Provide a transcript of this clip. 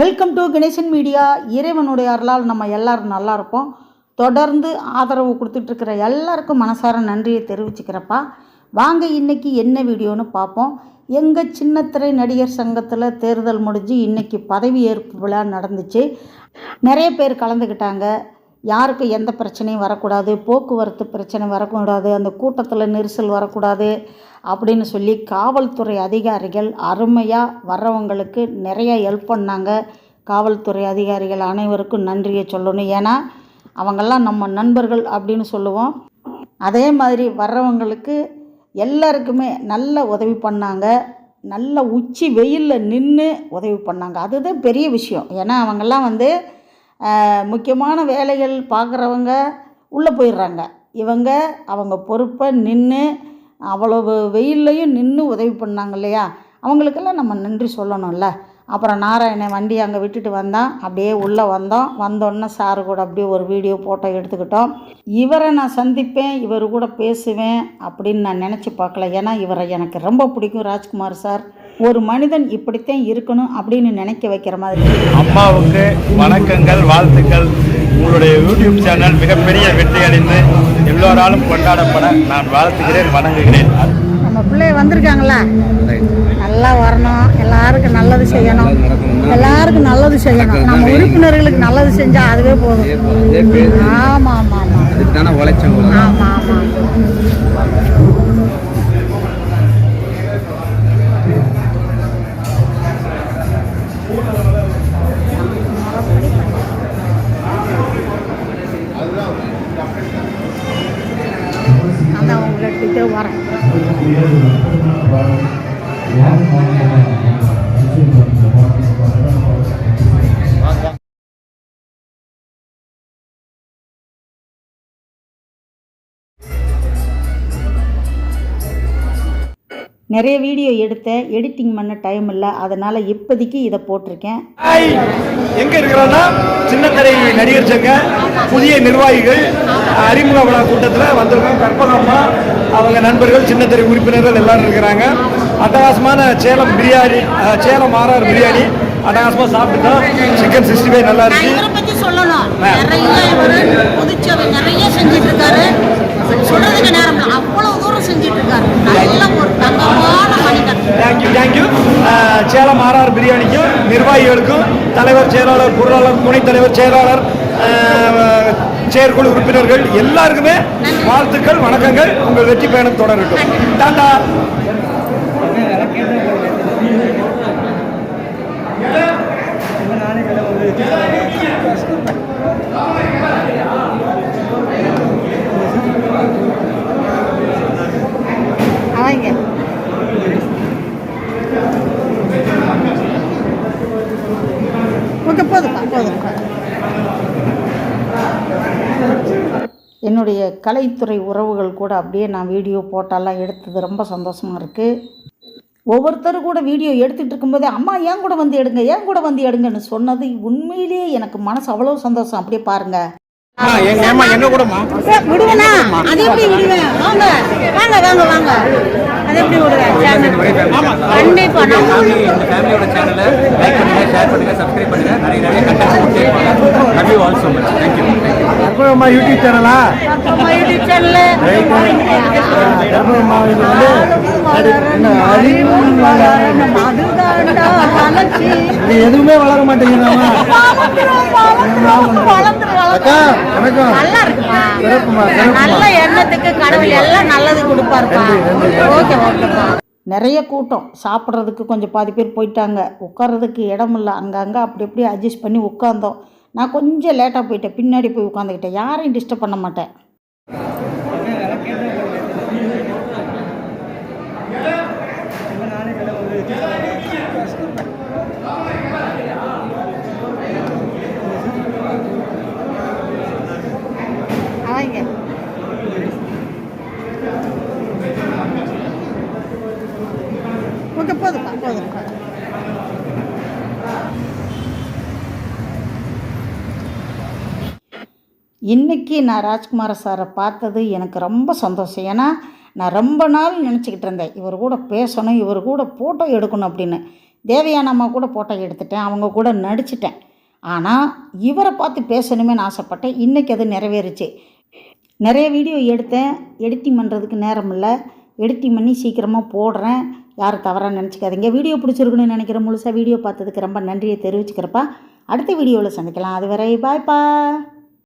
Welcome to Ganesan media இறைவனுடைய அருளால் நம்ம எல்லாரும் நல்லா இருப்போம். தொடர்ந்து ஆதரவு கொடுத்துட்ருக்கிற எல்லாருக்கும் மனசார நன்றியை தெரிவிச்சுக்கிறப்பா. வாங்க இன்றைக்கி என்ன வீடியோன்னு பார்ப்போம். எங்கள் சின்னத்திரை நடிகர் சங்கத்தில் தேர்தல் முடிஞ்சு இன்றைக்கி பதவி ஏற்பு விழா நடந்துச்சு. நிறைய பேர் கலந்துக்கிட்டாங்க. யாருக்கு எந்த பிரச்சனையும் வரக்கூடாது போக்குவரத்து பிரச்சனை வரக்கூடாது அந்த கூட்டத்தில் நெரிசல் வரக்கூடாது அப்படின்னு சொல்லி காவல்துறை அதிகாரிகள் அருமையாக வர்றவங்களுக்கு நிறைய ஹெல்ப் பண்ணாங்க. காவல்துறை அதிகாரிகள் அனைவருக்கும் நன்றியை சொல்லணும். ஏன்னா அவங்கெல்லாம் நம்ம நண்பர்கள் அப்படின்னு சொல்லுவோம். அதே மாதிரி வர்றவங்களுக்கு எல்லாருக்குமே நல்ல உதவி பண்ணாங்க. நல்ல உச்சி வெயிலில் நின்று உதவி பண்ணாங்க. அதுதான் பெரிய விஷயம். ஏன்னா அவங்கெல்லாம் வந்து முக்கியமான வேலைகள் பார்க்குறவங்க உள்ளே போயிடுறாங்க. இவங்க அவங்க பொறுப்பை நின்று அவ்வளவு வெயில்லையும் நின்று உதவி பண்ணாங்க இல்லையா? அவங்களுக்கெல்லாம் நம்ம நன்றி சொல்லணும்ல. அப்புறம் நாராயணன் வண்டி அங்கே விட்டுட்டு வந்தான். அப்படியே உள்ளே வந்தோம். வந்தோடனே சாரு கூட அப்படியே ஒரு வீடியோ ஃபோட்டோ எடுத்துக்கிட்டோம். இவரை நான் சந்திப்பேன் இவர் கூட பேசுவேன் அப்படின்னு நான் நினச்சி பார்க்கல. ஏன்னா இவரை எனக்கு ரொம்ப பிடிக்கும் ராஜ்குமார் சார். ஒரு மனிதன் இப்படித்தான் இருக்கணும் அப்படின்னு நினைக்க வைக்கிற மாதிரி. அம்மாவுக்கு வணக்கங்கள் வாழ்த்துக்கள். உங்களுடைய யூடியூப் சேனல் மிகப்பெரிய வெற்றி அடைந்து எல்லோராலும் கொண்டாடப்பட நான் வாழ்த்துகிறேன் வணங்குகிறேன். நம்ம பிள்ளை வந்திருக்காங்களா? நல்லா வரணும். எல்லாருக்கும் நல்லது செய்யணும். எல்லாருக்கும் நல்லது செய்யணும். நம்ம உறுப்பினர்களுக்கு நல்லது செஞ்சா அதுவே போதும். ஆமா ஆமா ஆமா ஆமாம் ஆமாம் ஆமா ஆமா அதான் வரேன். நிறைய வீடியோ எடுத்த எடிட்டிங் பண்ண டைம் இல்லை. அதனால் இப்போதைக்கு இதை போட்டிருக்கேன். எங்க இருக்கிறோம்னா சின்னத்திரை நடிகர் சங்க புதிய நிர்வாகிகள் அறிமுக விழா கூட்டத்தில் வந்திருக்கோம். கற்பகம்மா அவங்க நண்பர்கள் சின்னத்திரை உறுப்பினர்கள் எல்லாரும் இருக்கிறாங்க. அட்டகாசமான சேலம் பிரியாணி சேலம் ஆர்ஆர் பிரியாணி அட்டகாசமாக சாப்பிட்டுட்டோம். சிக்கன் சிக்ஸ்டி ஃபைவ் நல்லா இருக்கு. சொல்லணும். நிறைய பொதுச்சேவை நிறைய செஞ்சிட்டு இருக்காரு சொல்றதுக்கு நேரம். அவ்வளவு தூரம் செஞ்சிட்டு இருக்காரு நல்ல ஒரு தங்கமான மனிதன் thank you thank you Salem RR பிரியாணிக்கும் நிர்வாகிகளுக்கும் தலைவர் செயலாளர் பொருளாளர் துணைத் தலைவர் செயலாளர் செயற்குழு உறுப்பினர்கள் எல்லாருக்குமே வாழ்த்துக்கள் வணக்கங்கள். உங்கள் வெற்றி பயணம் தொடரட்டும். டாடா போதும்ப்பா போதும்ப்பா. என்னுடைய கலைத்துறை உறவுகள் கூட அப்படியே நான் வீடியோ போட்டாலாம் எடுத்தது ரொம்ப சந்தோஷமாக இருக்குது ஒவ்வொருத்தரும் கூட வீடியோ எடுத்துகிட்டு இருக்கும்போதே அம்மா ஏன் கூட வந்து எடுங்க ஏன் கூட வந்து எடுங்கன்னு சொன்னது உண்மையிலேயே எனக்கு மனசு அவ்வளோ சந்தோஷம். அப்படியே பாருங்கள் கூடமா விடுவேனா அது எப்படி விடுவேன். வாங்க வாங்க வாங்க வாங்க. அது எப்படி விடுவேன் கண்டிப்பா. நம்ம ஃபேமிலி இந்த ஃபேமிலியோட சேனலை லைக் பண்ணுங்க ஷேர் பண்ணுங்க சப்ஸ்கிரைப் பண்ணுங்க. நிறைய நிறைய content love you all much YouTube சேனலா YouTube இது வந்து இது எதுவுமே வளர மாட்டேங்கிறாமா அக்கா வணக்கம். சிறப்புமா நல்ல எண்ணத்துக்கு கடவுள் எல்லாம் நல்லது கொடுப்பாருப்பா. ஓகே ஓகேப்பா. நிறைய கூட்டம். சாப்பிட்றதுக்கு கொஞ்சம் பாதி பேர் போயிட்டாங்க. உட்கார்றதுக்கு இடம் இல்லை அங்கங்கே அப்படி அப்படியே அட்ஜஸ்ட் பண்ணி உட்காந்தோம் நான் கொஞ்சம் லேட்டாக போயிட்டேன். பின்னாடி போய் உட்காந்துக்கிட்டேன் யாரையும் டிஸ்டர்ப் பண்ண மாட்டேன். ஓகே போதும்ப்பா போதும்ப்பா. இன்றைக்கி நான் ராஜ்குமார் சாரை பார்த்தது எனக்கு ரொம்ப சந்தோஷம். ஏன்னா நான் ரொம்ப நாள் நினச்சிக்கிட்டு இருந்தேன் இவர் கூட பேசணும் இவர் கூட ஃபோட்டோ எடுக்கணும் அப்படின்னு. தேவையான அம்மா கூட ஃபோட்டோ எடுத்துட்டேன் அவங்க கூட நடிச்சிட்டேன். ஆனால் இவரை பார்த்து பேசணுமே ஆசைப்பட்டேன். இன்றைக்கி அது நிறைவேறுச்சு. நிறைய வீடியோ எடுத்தேன் எடிட்டிங் பண்ணுறதுக்கு நேரம் இல்லை. எடிட்டிங் பண்ணி சீக்கிரமாக போடுறேன். யாரும் தவறாக நினச்சிக்காதீங்க. வீடியோ பிடிச்சிருக்குன்னு நினைக்கிறேன் முழுசாக வீடியோ பார்த்ததுக்கு ரொம்ப நன்றியை தெரிவிச்சுக்கிறப்பா. அடுத்த வீடியோவில் சந்திக்கலாம். அதுவரை பாய்ப்பா